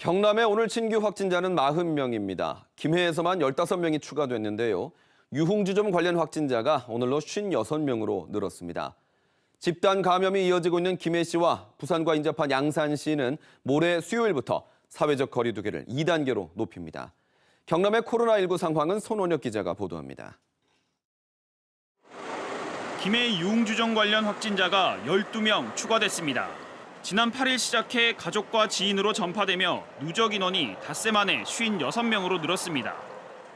경남의 오늘 신규 확진자는 40명입니다. 김해에서만 15명이 추가됐는데요. 유흥주점 관련 확진자가 오늘로 56명으로 늘었습니다. 집단 감염이 이어지고 있는 김해시와 부산과 인접한 양산시는 모레 수요일부터 사회적 거리 두기를 2단계로 높입니다. 경남의 코로나19 상황은 손원혁 기자가 보도합니다. 김해 유흥주점 관련 확진자가 12명 추가됐습니다. 지난 8일 시작해 가족과 지인으로 전파되며 누적 인원이 닷새 만에 56명으로 늘었습니다.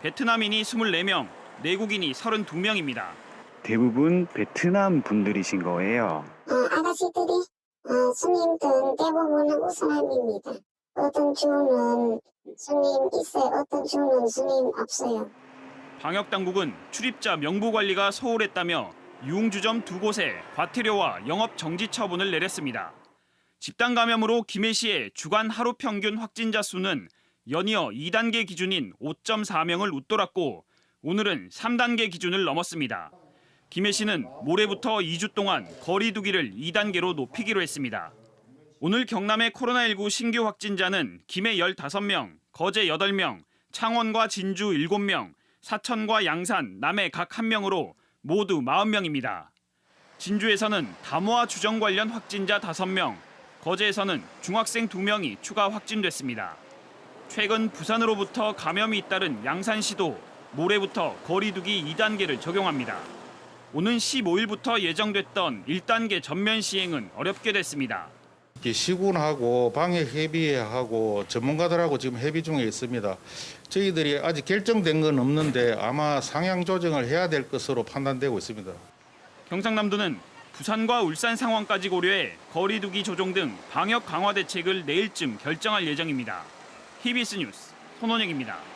베트남인이 24명, 내국인이 32명입니다. 대부분 베트남 분들이신 거예요. 어, 아가씨들이 어, 스님들은 대부분 한국 사람입니다. 어떤 주는 스님 있어요. 어떤 주는 스님 없어요. 방역 당국은 출입자 명부 관리가 소홀했다며 유흥주점 두 곳에 과태료와 영업 정지 처분을 내렸습니다. 집단 감염으로 김해 시의 주간 하루 평균 확진자 수는 연이어 2단계 기준인 5.4명을 웃돌았고 오늘은 3단계 기준을 넘었습니다. 김해시는 모레부터 2주 동안 거리 두기를 2단계로 높이기로 했습니다. 오늘 경남의 코로나19 신규 확진자는 김해 15명, 거제 8명, 창원과 진주 7명, 사천과 양산, 남해 각 1명으로 모두 40명입니다. 진주에서는 담화 주정 관련 확진자 5명, 거제에서는 중학생 2명이 추가 확진됐습니다. 최근 부산으로부터 감염이 잇따른 양산시도 모레부터 거리두기 2단계를 적용합니다. 오는 15일부터 예정됐던 1단계 전면 시행은 어렵게 됐습니다. 시군하고 방역 협의하고 전문가들하고 지금 협의 중에 있습니다. 저희들이 아직 결정된 건 없는데 아마 상향 조정을 해야 될 것으로 판단되고 있습니다. 경상남도는 부산과 울산 상황까지 고려해 거리두기 조정 등 방역 강화 대책을 내일쯤 결정할 예정입니다. TBS 뉴스 손원영입니다.